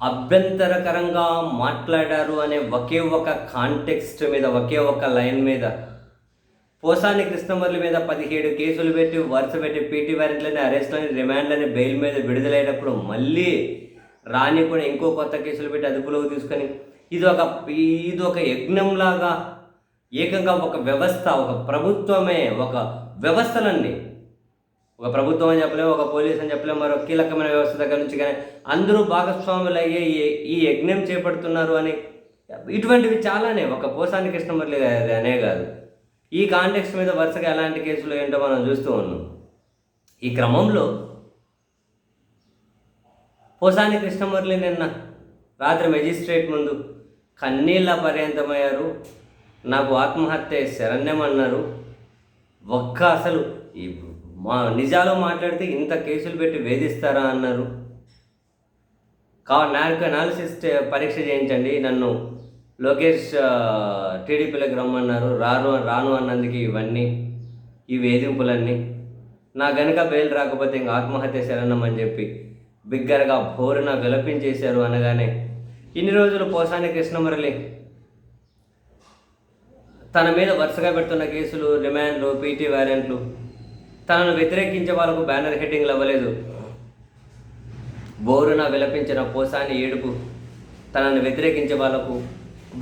అభ్యంతరకరంగా మాట్లాడారు అనే ఒకే ఒక కాంటెక్స్ట్ మీద ఒకే ఒక లైన్ మీద. పోసాని కృష్ణమర్ల మీద పదిహేడు కేసులు పెట్టి వరుస పెట్టి పీటీ వారెంట్లని అరెస్ట్లని రిమాండ్లని బెయిల్ మీద విడుదలైనప్పుడు మళ్ళీ రాని కూడా ఇంకో కొత్త కేసులు పెట్టి అదుపులోకి తీసుకొని ఇది ఒక ఇది ఒక యజ్ఞంలాగా ఏకంగా ఒక వ్యవస్థ ఒక ప్రభుత్వమే ఒక వ్యవస్థలన్నీ ఒక ప్రభుత్వం అని చెప్పలేము ఒక పోలీస్ అని చెప్పలేము మరో కీలకమైన వ్యవస్థ దగ్గర నుంచి కానీ అందరూ భాగస్వాములు అయ్యే ఈ- ఈ యజ్ఞం చేపడుతున్నారు అని ఇటువంటివి చాలానే. ఒక పోసాని కృష్ణమూర్తి అది అనే కాదు. ఈ కాంటెక్స్ట్ మీద వరుసగా ఎలాంటి కేసులు ఏంటో మనం చూస్తూ ఉన్నాం. ఈ క్రమంలో పోసాని కృష్ణమురళి నిన్న రాత్రి మెజిస్ట్రేట్ ముందు కన్నీళ్ళ పర్యంతమయ్యారు. నాకు ఆత్మహత్య శరణ్యం అన్నారు. ఒక్క అసలు ఈ మా నిజాలు మాట్లాడితే ఇంత కేసులు పెట్టి వేధిస్తారా అన్నారు. కా నాకు అనాలిసిస్ పరీక్ష చేయించండి నన్ను లోకేష్ టీడీపీలోకి రమ్మన్నారు. రాను రాను అన్నందుకు ఇవన్నీ ఈ వేధింపులన్నీ. నా గనక బెయిల్ రాకపోతే ఇంక ఆత్మహత్య శరణమని చెప్పి బిగ్గరగా బోరున విలపించేశారు అనగానే ఇన్ని రోజులు పోసాని కృష్ణమురళి తన మీద వరుసగా పెడుతున్న కేసులు రిమాండ్లు పీటీ వారెంట్లు తనను వ్యతిరేకించే వాళ్ళకు బ్యానర్ హెడ్డింగ్లు అవ్వలేదు. బోరున విలపించిన పోసాని ఏడుపు తనను వ్యతిరేకించే వాళ్ళకు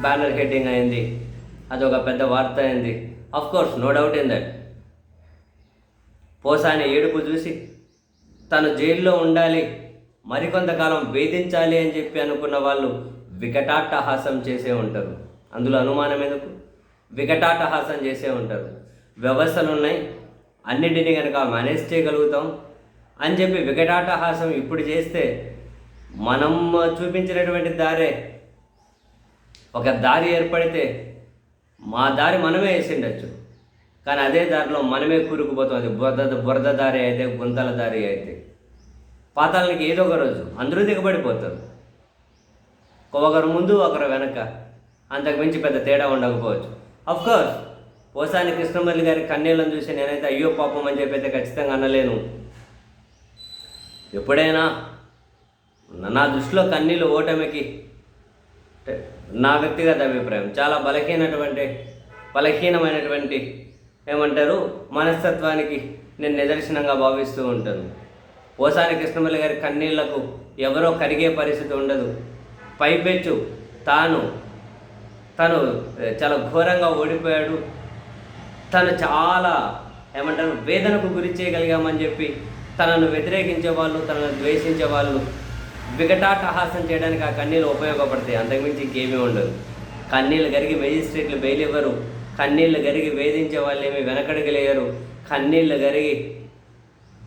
బ్యానర్ హెడ్డింగ్ అయింది. అది ఒక పెద్ద వార్త అయింది. Of course no doubt in that Posani ఏడుపు చూసి తను జైల్లో ఉండాలి మరికొంతకాలం వేధించాలి అని చెప్పి అనుకున్న వాళ్ళు వికటాట్టహాసం చేసే ఉంటారు. అందులో అనుమానం ఎందుకు? వికటాట్టహాసం చేసే ఉంటారు. వ్యవస్థలు ఉన్నాయి అన్నింటినీ కనుక మేనేజ్ చేయగలుగుతాం అని చెప్పి వికటాటహాసం ఇప్పుడు చేస్తే మనం చూపించినటువంటి దారే. ఒక దారి ఏర్పడితే మా దారి మనమే వేసిండొచ్చు. కానీ అదే దారిలో మనమే కూరుకుపోతాం. అది బురద బురద దారి అయితే గుంతల దారి అయితే. పాతాలకి ఏదో ఒక రోజు అందరూ దిగబడిపోతారు. ఒకరు ముందు ఒకరు వెనక. అంతకు మించి పెద్ద తేడా ఉండకపోవచ్చు. అఫ్కోర్స్ పోసాని కృష్ణమల్లి గారి కన్నీళ్ళను చూసి నేనైతే అయ్యో పాపం అని చెప్పి అయితే ఖచ్చితంగా అనలేను. ఎప్పుడైనా నా దృష్టిలో కన్నీళ్ళు ఓటమికి నా వ్యక్తిగత అభిప్రాయం చాలా బలహీనటువంటి బలహీనమైనటువంటి ఏమంటారు మనస్తత్వానికి నేను నిదర్శనంగా భావిస్తూ ఉంటాను. పోసాని కృష్ణమల్లి గారి కన్నీళ్ళకు ఎవరో కరిగే పరిస్థితి ఉండదు. పైపెచ్చు. తాను తను చాలా ఘోరంగా ఓడిపోయాడు. తను చాలా ఏమంటారు వేదనకు గురి చేయగలిగామని చెప్పి తనను వ్యతిరేకించే వాళ్ళు తనను ద్వేషించే వాళ్ళు వికటాటహాసం చేయడానికి ఆ కన్నీళ్ళు ఉపయోగపడతాయి. అంతకుమించి ఇంకేమీ ఉండదు. కన్నీళ్ళు గరిగి మెజిస్ట్రేట్లు బెయిల్ ఇవ్వరు. కన్నీళ్ళు గరిగి వేధించే వాళ్ళు ఏమి వెనకడికి లేయరు. కన్నీళ్ళు గరిగి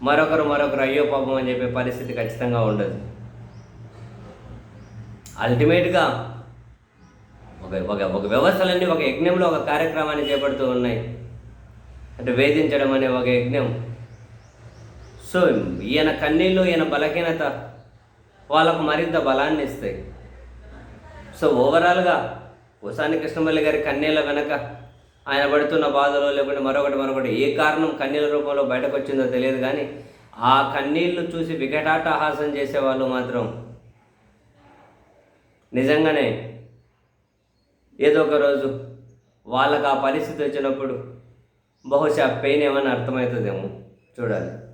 మరొకరు మరొకరు అయ్యో పాపం అని చెప్పే పరిస్థితి ఖచ్చితంగా ఉండదు. అల్టిమేట్గా ఒక ఒక ఒక వ్యవస్థలన్నీ ఒక యజ్ఞంలో ఒక కార్యక్రమాన్ని చేపడుతూ ఉన్నాయి. అంటే వేధించడం అనే ఒక యజ్ఞం. సో ఈయన కన్నీళ్ళు ఈయన బలహీనత వాళ్ళకు మరింత బలాన్ని ఇస్తాయి. సో ఓవరాల్గా ఉసాని కృష్ణమల్లి గారి కన్నీళ్ళ వెనక ఆయన పడుతున్న బాధలో లేకుంటే మరొకటి మరొకటి ఏ కారణం కన్నీళ్ళ రూపంలో బయటకు వచ్చిందో తెలియదు కానీ ఆ కన్నీళ్ళు చూసి వికటాటహాసం చేసేవాళ్ళు మాత్రం నిజంగానే ఏదో ఒక రోజు వాళ్ళకు ఆ పరిస్థితి వచ్చినప్పుడు బహుశా పెయిన్ ఏమైనా అర్థమవుతుందేమో. చూడాలి.